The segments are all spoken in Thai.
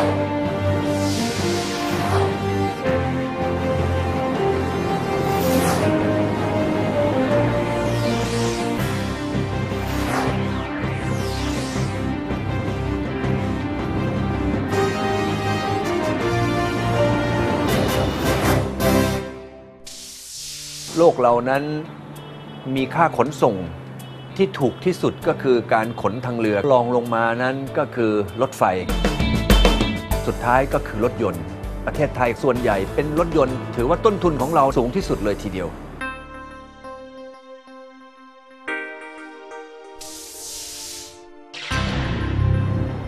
โลกเรานั้นมีค่าขนส่งที่ถูกที่สุดก็คือการขนทางเรือรองลงมานั้นก็คือรถไฟ สุดท้ายก็คือรถยนต์ ประเทศไทยส่วนใหญ่เป็นรถยนต์ ถือว่าต้นทุนของเราสูงที่สุดเลยทีเดียว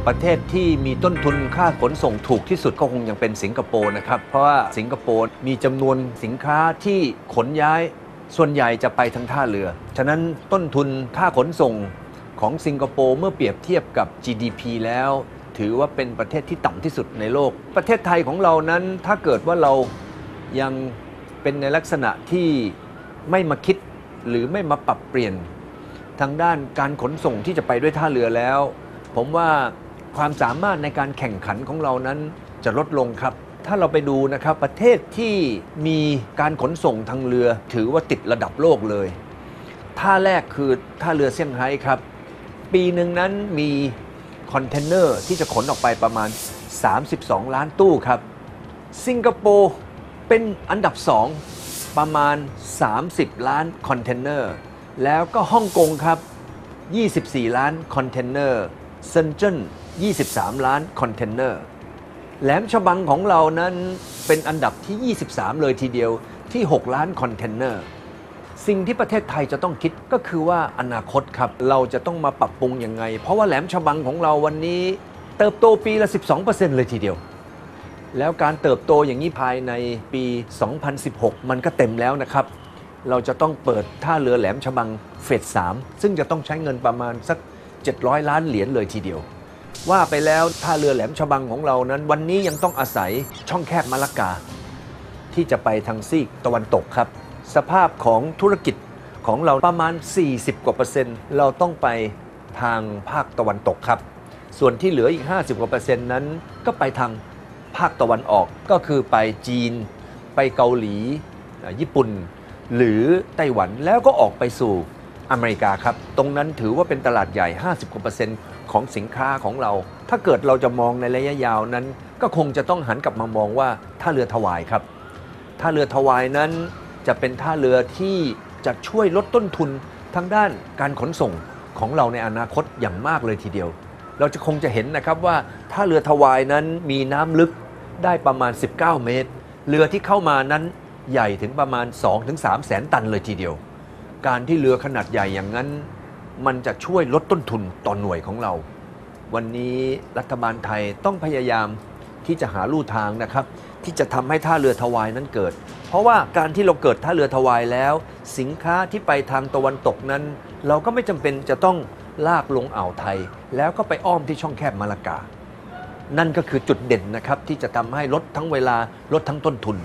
ประเทศที่มีต้นทุนค่าขนส่งถูกที่สุดก็คงยังเป็นสิงคโปร์นะครับ เพราะว่าสิงคโปร์มีจำนวนสินค้าที่ขนย้าย ส่วนใหญ่จะไปทางท่าเรือ ฉะนั้นต้นทุนค่าขนส่งของสิงคโปร์เมื่อเปรียบเทียบกับ GDP แล้ว ถือว่าเป็นประเทศที่ต่ำที่สุดในโลก ประเทศไทยของเรานั้นถ้าเกิดว่าเรายังเป็นในลักษณะที่ไม่มาคิดหรือไม่มาปรับเปลี่ยน ทางด้านการขนส่งที่จะไปด้วยท่าเรือแล้ว ผมว่าความสามารถในการแข่งขันของเรานั้นจะลดลงครับ ถ้าเราไปดูนะครับประเทศที่มีการขนส่งทางเรือ ถือว่าติดระดับโลกเลย ท่าแรกคือท่าเรือเซี่ยงไฮ้ครับ ปีหนึ่งนั้นมี คอนเทนเนอร์ที่จะขนออกไปประมาณ 32 ล้านตู้ครับ สิงคโปร์เป็นอันดับ 2 ประมาณ 30 ล้านคอนเทนเนอร์ แล้วก็ฮ่องกงครับ 24 ล้านคอนเทนเนอร์เซนเจิ้น23 ล้านคอนเทนเนอร์ แหลมฉบังของเรานั้นเป็นอันดับที่ 23 เลยทีเดียวที่ 6 ล้านคอนเทนเนอร์ สิ่งที่ประเทศไทยจะต้องคิดก็คือว่าอนาคตครับ เราจะต้องมาปรับปรุงยังไง เพราะว่าแหลมฉบังของเราวันนี้ เติบโตปีละ 12%เลยทีเดียว แล้วการเติบโตอย่างนี้ภายในปี 2016 มันก็เต็มแล้วนะครับ เราจะต้องเปิดท่าเรือแหลมฉบังเฟส3ซึ่งจะต้องใช้เงินประมาณสัก 700 ล้านเหรียญเลยทีเดียว ว่าไปแล้วท่าเรือแหลมฉบังของเรานั้น วันนี้ยังต้องอาศัยช่องแคบมะละกา ที่จะไปทางซีกตะวันตกครับ สภาพของธุรกิจของเราประมาณ 40 กว่าเปอร์เซ็นต์เราต้องไปทางภาคตะวันตกครับ ส่วนที่เหลืออีก 50 กว่าเปอร์เซ็นต์นั้น ก็ไปทางภาคตะวันออกก็คือไปจีน ไปเกาหลี ญี่ปุ่น หรือไต้หวันแล้วก็ออกไปสู่อเมริกาครับ ตรงนั้นถือว่าเป็นตลาดใหญ่ 50กว่าเปอร์เซ็นต์ของสินค้าของเรา ถ้าเกิดเราจะมองในระยะยาวนั้น ก็คงจะต้องหันกลับมามองว่าท่าเรือถวายครับท่าเรือถวายนั้น จะเป็นท่าเรือที่จะช่วยลดต้นทุนทางด้านการขนส่งของเราในอนาคตอย่างมากเลยทีเดียว เราจะคงจะเห็นนะครับว่าท่าเรือถวายนั้นมีน้ำลึกได้ประมาณ 19 เมตร เรือที่เข้ามานั้นใหญ่ถึงประมาณ 2-3แสนตันเลยทีเดียว การที่เรือขนาดใหญ่อย่างนั้น มันจะช่วยลดต้นทุนต่อหน่วยของเรา วันนี้รัฐบาลไทยต้องพยายาม ที่จะหาลู่ทางนะครับ ที่จะทำให้ท่าเรือทวายนั้นเกิด เพราะว่าการที่เราเกิดท่าเรือทวายแล้ว สินค้าที่ไปทางตะวันตกนั้น เราก็ไม่จำเป็นจะต้องลากลงอ่าวไทย แล้วก็ไปอ้อมที่ช่องแคบมาลากา นั่นก็คือจุดเด่นนะครับที่จะทำให้ลดทั้งเวลาลดทั้งต้นทุน